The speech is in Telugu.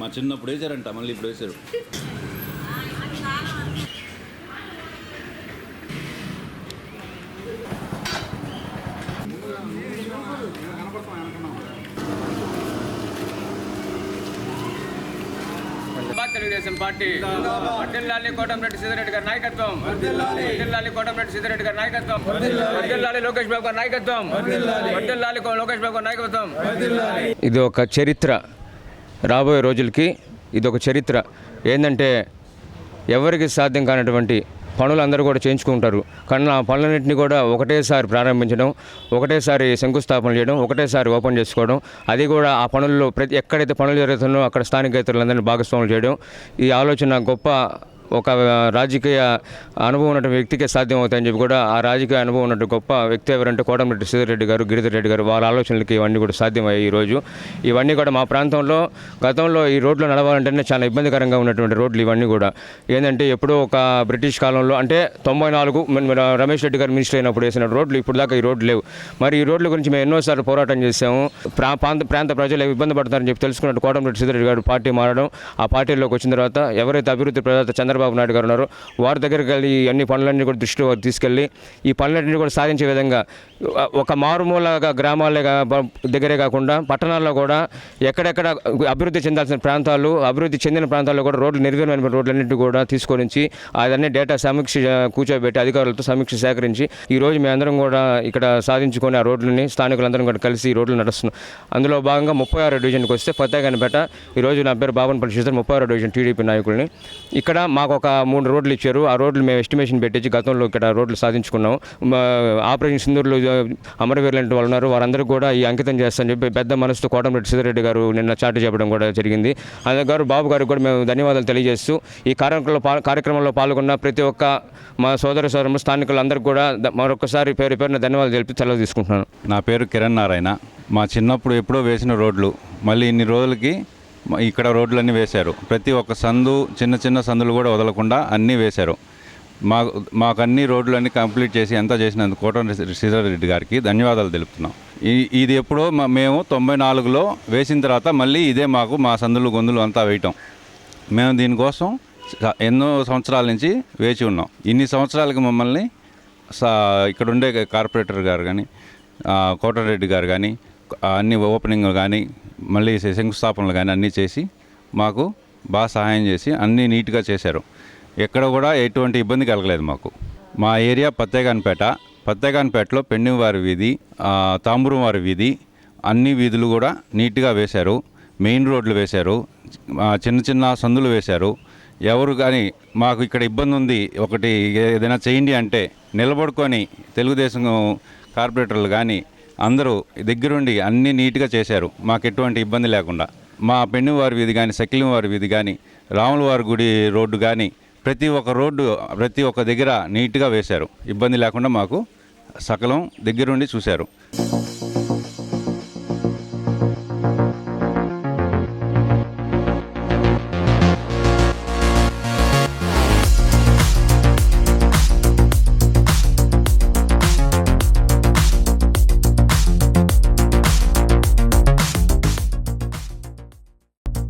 మా చిన్నప్పుడు వేసారంట మళ్ళీ ఇప్పుడు వేసారు కనపడుతున్నాం జిందాబాద్ తెలుగుదేశం పార్టీ. వర్దిల్లాలి కోటంరెడ్డి సీతారెడ్డి గారి నాయకత్వం. వర్దిల్లాలి కోటంరెడ్డి సీతారెడ్డి గారి నాయకత్వం. వర్దిల్లాలి లోకేష్ బాబు గారి నాయకత్వం. వర్దిల్లాలి లోకేష్ బాబు గారి నాయకత్వం. ఇది ఒక చరిత్ర రాబోయే రోజులకి ఇది ఒక చరిత్ర. ఏంటంటే ఎవరికి సాధ్యం కానటువంటి పనులు అందరూ కూడా చేయించుకుంటారు. కానీ ఆ పనులన్నింటినీ కూడా ఒకటేసారి ప్రారంభించడం ఒకటేసారి శంకుస్థాపన చేయడం ఒకటేసారి ఓపెన్ చేసుకోవడం అది కూడా ఆ పనుల్లో ప్రతి ఎక్కడైతే పనులు జరుగుతుందో అక్కడ స్థానికేతరులందరినీ భాగస్వాములు చేయడం ఈ ఆలోచన గొప్ప ఒక రాజకీయ అనుభవం ఉన్న వ్యక్తికే సాధ్యం అవుతాయని చెప్పి కూడా ఆ రాజకీయ అనుభవం ఉన్న గొప్ప వ్యక్తి ఎవరంటే కోటమిరెడ్డి సీతారెడ్డి గారు గిరిధర్ రెడ్డి గారు. వాళ్ళ ఆలోచనలకి ఇవన్నీ కూడా సాధ్యమయ్యాయి ఈరోజు. ఇవన్నీ కూడా మా ప్రాంతంలో గతంలో ఈ రోడ్లు నడవాలంటేనే చాలా ఇబ్బందికరంగా ఉన్నటువంటి రోడ్లు ఇవన్నీ కూడా. ఏంటంటే ఎప్పుడో ఒక బ్రిటిష్ కాలంలో అంటే తొంభై నాలుగు రమేష్ రెడ్డి గారు మినిస్టర్ అయినప్పుడు వేసిన రోడ్లు ఇప్పుడు దాకా ఈ రోడ్లు లేవు. మరి ఈ రోడ్ల గురించి మేము ఎన్నోసార్లు పోరాటం చేశాము. ప్రా ప్రాంత ప్రాంత ప్రజలు ఇబ్బంది పడతారని చెప్పి తెలుసుకున్నట్టు కోటమిరెడ్డి రెడ్డి గారు పార్టీ మారడం ఆ పార్టీలోకి వచ్చిన తర్వాత ఎవరైతే అభివృద్ధి ప్రదాత చంద్రబాబు నాయుడు గారు ఉన్నారు. వారి దగ్గరికి వెళ్ళి ఈ అన్ని పనులన్నీ కూడా దృష్టిలో తీసుకెళ్ళి ఈ పనులన్నీ కూడా సాధించే విధంగా ఒక మారుమూల గ్రామాలే దగ్గరే కాకుండా పట్టణాల్లో కూడా ఎక్కడెక్కడ అభివృద్ధి చెందాల్సిన ప్రాంతాలు అభివృద్ధి చెందిన ప్రాంతాల్లో కూడా రోడ్లు నిర్వీర్యమైన రోడ్లన్నింటి కూడా తీసుకొని అవన్నీ అదన్నీ డేటా సమీక్ష కూర్చోబెట్టి అధికారులతో సమీక్ష సేకరించి ఈ రోజు మేమందరం కూడా ఇక్కడ సాధించుకొని ఆ రోడ్లని స్థానికులందరం కూడా కలిసి ఈ రోడ్లు నడుస్తున్నాం. అందులో భాగంగా ముప్పై ఆరో డివిజన్కి వస్తే ఫతేగానిపేట ఈ రోజు నా పేరు బాబన్ పరిశీలిస్తారు ముప్పై ఆరో డివిజన్ టీడీపీ నాయకుల్ని. ఇక్కడ మాకు ఒక మూడు రోడ్లు ఇచ్చారు. ఆ రోడ్లు మేము ఎస్టిమేషన్ పెట్టించి గతంలో ఇక్కడ రోడ్లు సాధించుకున్నాం. ఆపరేషన్ సింధూరులో అమరవీరులు లాంటి వాళ్ళు ఉన్నారు. వారందరూ కూడా ఈ అంకితం చేస్తామని చెప్పి పెద్ద మనసుతో కోటమిరెడ్డి సీతారెడ్డి గారు నిన్న చాటు చెప్పడం కూడా జరిగింది. అదే గారు బాబు గారికి కూడా మేము ధన్యవాదాలు తెలియజేస్తూ ఈ కార్యక్రమంలో కార్యక్రమంలో పాల్గొన్న ప్రతి ఒక్క మా సోదర సోదరులు స్థానికులందరికీ కూడా మరొకసారి పేరు పేరున ధన్యవాదాలు తెలిపి సెలవు తీసుకుంటున్నాను. నా పేరు కిరణ్ నారాయణ. మా చిన్నప్పుడు ఎప్పుడో వేసిన రోడ్లు. మళ్ళీ ఇన్ని రోజులకి ఇక్కడ రోడ్లన్నీ వేశారు. ప్రతి ఒక్క సందు చిన్న చిన్న సందులు కూడా వదలకుండా అన్నీ వేశారు. మా మాకు అన్ని రోడ్లన్నీ కంప్లీట్ చేసి ఎంత చేసినందుకు కోట శ్రీధర్రెడ్డి గారికి ధన్యవాదాలు తెలుపుతున్నాం. ఈ ఇది ఎప్పుడో మా మేము తొంభై నాలుగులో వేసిన తర్వాత మళ్ళీ ఇదే మాకు మా సందులు గొంతులు అంతా వేయటం. మేము దీనికోసం ఎన్నో సంవత్సరాల నుంచి వేచి ఉన్నాం. ఇన్ని సంవత్సరాలకి మమ్మల్ని సా ఇక్కడ ఉండే కార్పొరేటర్ గారు కానీ కోటారెడ్డి గారు కానీ అన్ని ఓపెనింగ్ కానీ మళ్ళీ శంకుస్థాపనలు కానీ అన్నీ చేసి మాకు బాగా సహాయం చేసి అన్నీ నీట్గా చేశారు. ఎక్కడ కూడా ఎటువంటి ఇబ్బంది కలగలేదు మాకు. మా ఏరియా పత్తేగానిపేట. పత్తేగానిపేటలో పెండింవారి వీధి తాంబూరం వారి వీధి అన్ని వీధులు కూడా నీట్గా వేశారు. మెయిన్ రోడ్లు వేశారు. చిన్న చిన్న సందులు వేశారు. ఎవరు కానీ మాకు ఇక్కడ ఇబ్బంది ఉంది ఒకటి ఏదైనా చేయండి అంటే నిలబడుకొని తెలుగుదేశం కార్పొరేటర్లు కానీ అందరూ దగ్గరుండి అన్నీ నీట్గా చేశారు. మాకు ఎటువంటి ఇబ్బంది లేకుండా. మా పెన్నివారి వీధి కానీ సకిలివారి వీధి కానీ రాములవారి గుడి రోడ్డు కానీ ప్రతి ఒక్క రోడ్డు ప్రతి ఒక్క దగ్గర నీట్గా వేశారు. ఇబ్బంది లేకుండా మాకు సకలం దగ్గరుండి చూశారు.